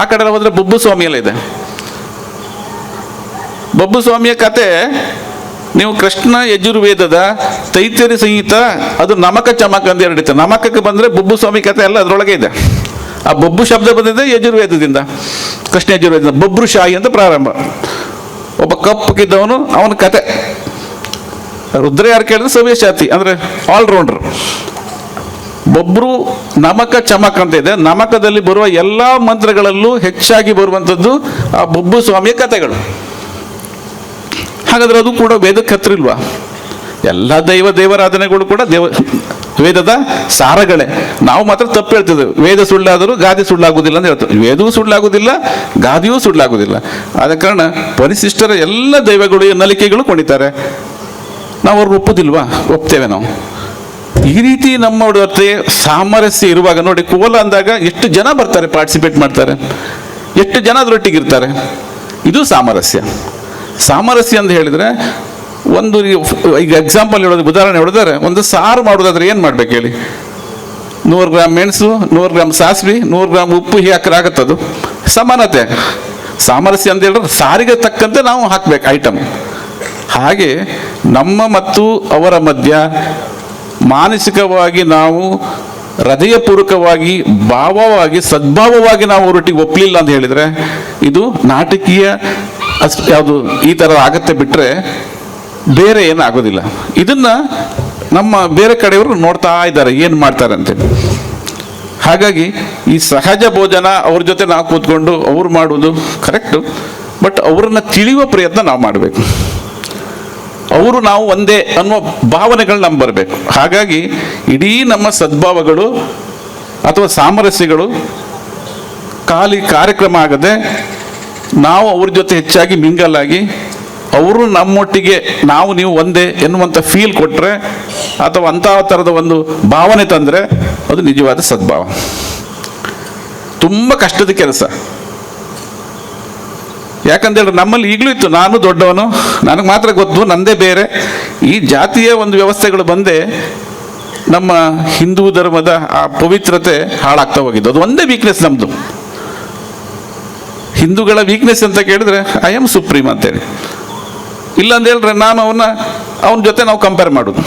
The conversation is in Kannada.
ಆ ಕಡೆ ಹೋದ್ರೆ ಬೊಬ್ಬು ಸ್ವಾಮಿಯಲ್ಲ ಇದೆ. ಬೊಬ್ಬು ಸ್ವಾಮಿಯ ಕತೆ, ನೀವು ಕೃಷ್ಣ ಯಜುರ್ವೇದದ ತೈತರಿ ಸಂಹಿತ, ಅದು ನಮಕ ಚಮಕ ಅಂತ ಎರಡಿತ್ತು ನಮಕಕ್ಕೆ ಬಂದರೆ ಬೊಬ್ಬು ಸ್ವಾಮಿ ಕತೆ ಎಲ್ಲ ಅದರೊಳಗೆ ಇದೆ. ಆ ಬೊಬ್ಬು ಶಬ್ದ ಬಂದಿದೆ ಯಜುರ್ವೇದದಿಂದ, ಕೃಷ್ಣ ಯಜುರ್ವೇದದಿಂದ. ಬೊಬ್ರು ಶಾಹಿ ಅಂತ ಪ್ರಾರಂಭ. ಒಬ್ಬ ಕಪ್ಪಗಿದ್ದವನು ಅವನ ಕತೆ. ರುದ್ರ ಯಾರು ಕೇಳಿದ್ರೆ ಸವ್ಯಶಾತಿ ಅಂದರೆ ಆಲ್ರೌಂಡರ್ ಬೊಬ್ರು ನಮಕ ಚಮಕ ಅಂತ ಇದೆ. ನಮಕದಲ್ಲಿ ಬರುವ ಎಲ್ಲ ಮಂತ್ರಗಳಲ್ಲೂ ಹೆಚ್ಚಾಗಿ ಬರುವಂಥದ್ದು ಆ ಬೊಬ್ಬು ಸ್ವಾಮಿಯ ಕಥೆಗಳು. ಹಾಗಾದ್ರೆ ಅದು ಕೂಡ ವೇದ ಕತ್ರಿಲ್ವಾ ಎಲ್ಲ ದೈವ ದೇವರಾಧನೆಗಳು ಕೂಡ ದೇವ, ವೇದದ ಸಾರಗಳೇ. ನಾವು ಮಾತ್ರ ತಪ್ಪು ಹೇಳ್ತಿದ್ದೇವೆ. ವೇದ ಸುಳ್ಳಾದರೂ ಗಾದೆ ಸುಳ್ಳಾಗುವುದಿಲ್ಲ ಅಂತ ಹೇಳ್ತೇವೆ. ವೇದವೂ ಸುಳ್ಳಾಗುವುದಿಲ್ಲ, ಗಾದಿಯೂ ಸುಳ್ಳಾಗುವುದಿಲ್ಲ. ಆದ ಕಾರಣ ಪರಿಶಿಷ್ಟರ ಎಲ್ಲ ದೈವಗಳು, ನಲಿಕೆಗಳು ಕೊಂಡಿದ್ದಾರೆ. ನಾವು ಅವ್ರನ್ನ ಒಪ್ಪುದಿಲ್ವಾ? ಒಪ್ತೇವೆ ನಾವು. ಈ ರೀತಿ ನಮ್ಮ ಜೊತೆ ಸಾಮರಸ್ಯ ಇರುವಾಗ ನೋಡಿ ಕೋಲ ಅಂದಾಗ ಎಷ್ಟು ಜನ ಬರ್ತಾರೆ ಪಾರ್ಟಿಸಿಪೇಟ್ ಮಾಡ್ತಾರೆ? ಎಷ್ಟು ಜನ ಅದರೊಟ್ಟಿಗೆ ಇರ್ತಾರೆ ಇದು ಸಾಮರಸ್ಯ. ಸಾಮರಸ್ಯ ಅಂತ ಹೇಳಿದ್ರೆ ಒಂದು ಈಗ ಎಕ್ಸಾಂಪಲ್ ಹೇಳೋದು, ಉದಾಹರಣೆ ಹೇಳಿದ್ರೆ ಒಂದು ಸಾರು ಮಾಡೋದಾದ್ರೆ ಏನು ಮಾಡ್ಬೇಕು ಹೇಳಿ? ನೂರು ಗ್ರಾಮ್ ಮೆಣಸು, ನೂರು ಗ್ರಾಮ್ ಸಾಸಿವೆ, ನೂರು ಗ್ರಾಮ್ ಉಪ್ಪು ಅದು ಸಮಾನತೆ. ಸಾಮರಸ್ಯ ಅಂತ ಹೇಳಿದ್ರೆ ಸಾರಿಗೆ ತಕ್ಕಂತೆ ನಾವು ಹಾಕ್ಬೇಕು ಐಟಮ್ ಹಾಗೆ ನಮ್ಮ ಮತ್ತು ಅವರ ಮಧ್ಯ ಮಾನಸಿಕವಾಗಿ ನಾವು ಹೃದಯಪೂರ್ವಕವಾಗಿ, ಭಾವವಾಗಿ, ಸದ್ಭಾವವಾಗಿ ನಾವು ಅವರೊಟ್ಟಿಗೆ ಒಪ್ಪಲಿಲ್ಲ ಅಂತ ಹೇಳಿದ್ರೆ, ಇದು ನಾಟಕೀಯ ಅಷ್ಟು ಯಾವುದು ಈ ಥರ ಆಗತ್ತೆ ಬಿಟ್ಟರೆ ಬೇರೆ ಏನು ಆಗೋದಿಲ್ಲ. ಇದನ್ನು ನಮ್ಮ ಬೇರೆ ಕಡೆಯವರು ನೋಡ್ತಾ ಇದ್ದಾರೆ, ಏನು ಮಾಡ್ತಾರೆ ಅಂತೇಳಿ. ಹಾಗಾಗಿ ಈ ಸಹಜ ಭೋಜನ ಅವ್ರ ಜೊತೆ ನಾವು ಕೂತ್ಕೊಂಡು ಅವ್ರು ಮಾಡುವುದು ಕರೆಕ್ಟು, ಬಟ್ ಅವ್ರನ್ನ ತಿಳಿಯುವ ಪ್ರಯತ್ನ ನಾವು ಮಾಡಬೇಕು. ಅವರು ನಾವು ಒಂದೇ ಅನ್ನುವ ಭಾವನೆಗಳು ನಮ್ಗೆ ಬರಬೇಕು. ಹಾಗಾಗಿ ಇಡೀ ನಮ್ಮ ಸದ್ಭಾವಗಳು ಅಥವಾ ಸಾಮರಸ್ಯಗಳು ಖಾಲಿ ಕಾರ್ಯಕ್ರಮ ಆಗದೆ ನಾವು ಅವ್ರ ಜೊತೆ ಹೆಚ್ಚಾಗಿ ಮಿಂಗಲ್ ಆಗಿ ಅವರು ನಮ್ಮೊಟ್ಟಿಗೆ ನಾವು ನೀವು ಒಂದೇ ಎನ್ನುವಂಥ ಫೀಲ್ ಕೊಟ್ಟರೆ ಅಥವಾ ಅಂತಹ ಥರದ ಒಂದು ಭಾವನೆ ತಂದರೆ ಅದು ನಿಜವಾದ ಸದ್ಭಾವ. ತುಂಬ ಕಷ್ಟದ ಕೆಲಸ. ಯಾಕಂತೇಳಿದ್ರೆ ನಮ್ಮಲ್ಲಿ ಈಗಲೂ ಇತ್ತು, ನಾನು ದೊಡ್ಡವನು, ನನಗೆ ಮಾತ್ರ ಗೊತ್ತು, ನಂದೇ ಬೇರೆ. ಈ ಜಾತಿಯ ಒಂದು ವ್ಯವಸ್ಥೆಗಳು ಬಂದೇ ನಮ್ಮ ಹಿಂದೂ ಧರ್ಮದ ಆ ಪವಿತ್ರತೆ ಹಾಳಾಗ್ತಾ ಹೋಗಿದ್ದು. ಅದು ಒಂದೇ ವೀಕ್ನೆಸ್ ನಮ್ಮದು ಹಿಂದೂಗಳ ವೀಕ್ನೆಸ್ ಅಂತ ಕೇಳಿದ್ರೆ ಐ ಆಮ್ ಸುಪ್ರೀಮ್ ಅಂತೇಳಿ. ಇಲ್ಲ ಅಂತ ಹೇಳಿದ್ರೆ ನಾನು ಅವನ್ನ ಅವನ ಜೊತೆ ನಾವು ಕಂಪೇರ್ ಮಾಡೋದು.